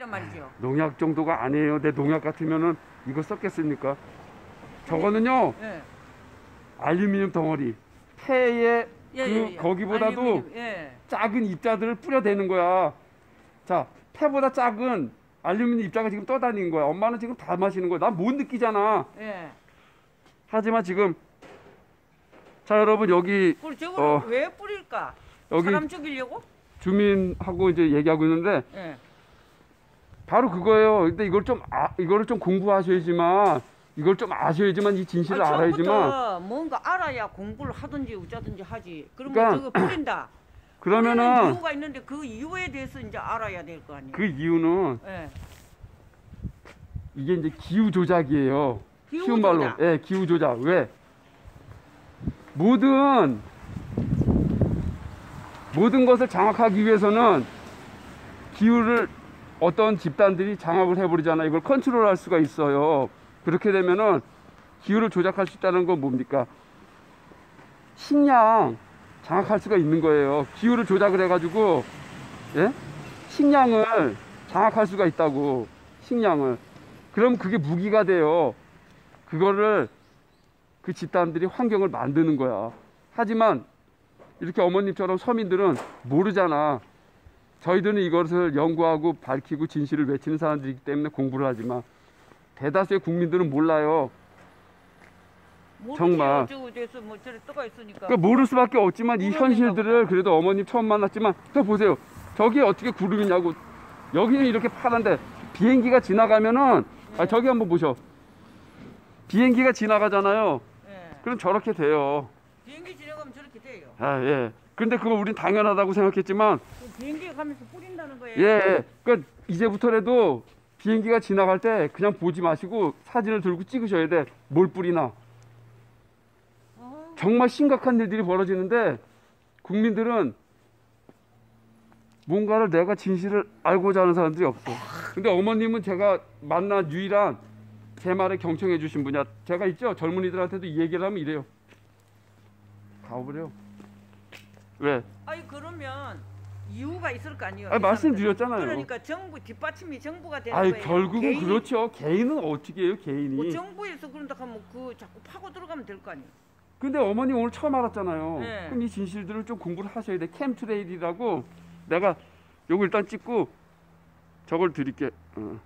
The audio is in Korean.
농약이란 말이죠. 농약 정도가 아니에요. 내 농약 같으면은 이거 썼겠습니까? 저거는요 예. 알루미늄 덩어리 폐에 예, 그 예, 예. 거기보다도 알루미늄, 예. 작은 입자들을 뿌려대는 거야. 자 폐보다 작은 알루미늄 입자가 지금 떠다니는 거야. 엄마는 지금 다 마시는 거야. 난 못 느끼잖아. 예. 하지만 지금 자 여러분 여기 저걸 어. 왜 뿌릴까? 여기 사람 죽이려고? 주민하고 이제 얘기하고 있는데 예. 바로 그거예요. 근데 이걸 좀 아, 이거를 좀 공부하셔야지만 이걸 좀 아셔야지만 이 진실을 아니, 알아야지만 뭔가 알아야 공부를 하든지 어쩌든지 하지. 그러면 그러니까 저거 뿌린다. 그러면은 이유가 있는데 그 이유에 대해서 이제 알아야 될 거 아니에요. 그 이유는 예. 이게 이제 기후 조작이에요. 기후 쉬운 말로, 조작. 예, 기후 조작. 왜? 모든 모든 것을 장악하기 위해서는 기후를 어떤 집단들이 장악을 해버리잖아요. 이걸 컨트롤 할 수가 있어요. 그렇게 되면은 기후를 조작할 수 있다는 건 뭡니까? 식량 장악할 수가 있는 거예요. 기후를 조작을 해가지고 예? 식량을 장악할 수가 있다고 식량을. 그럼 그게 무기가 돼요. 그거를 그 집단들이 환경을 만드는 거야. 하지만 이렇게 어머님처럼 서민들은 모르잖아. 저희들은 이것을 연구하고 밝히고 진실을 외치는 사람들이기 때문에 공부를 하지만 대다수의 국민들은 몰라요. 모르지. 정말. 어쩌고 뭐 있으니까. 그러니까 모를 수밖에 없지만 이 현실들을. 그래도 어머님 처음 만났지만 저 보세요. 저기 어떻게 구름이냐고. 여기는 이렇게 파란데 비행기가 지나가면은 아 저기 한번 보셔. 비행기가 지나가잖아요. 예. 그럼 저렇게 돼요. 비행기 지나가면 저렇게 돼요. 아 예. 근데 그거 우린 당연하다고 생각했지만 그 비행기 가면서 뿌린다는 거예요. 예. 예. 그러니까 이제부터라도 비행기가 지나갈 때 그냥 보지 마시고 사진을 들고 찍으셔야 돼. 뭘 뿌리나. 아, 정말 심각한 일들이 벌어지는데 국민들은 뭔가를 내가 진실을 알고자 하는 사람들이 없어. 근데 어머님은 제가 만난 유일한 제 말에 경청해 주신 분이야. 제가 있죠. 젊은이들한테도 이 얘기를 하면 이래요. 가버려. 왜? 아니 그러면 이유가 있을 거 아니에요. 아니, 이 말씀드렸잖아요. 그러니까 정부 뒷받침이 정부가 되는 아이 거예요. 결국은 개인이 그렇죠. 개인은 어떻게 해요? 개인이. 뭐 정부에서 그런다 하면 그 자꾸 파고 들어가면 될 거 아니에요. 근데 어머니 오늘 처음 알았잖아요. 네. 그럼 이 진실들을 좀 공부를 하셔야 돼. 캠트레일이라고 내가 요거 일단 찍고 저걸 드릴게. 어.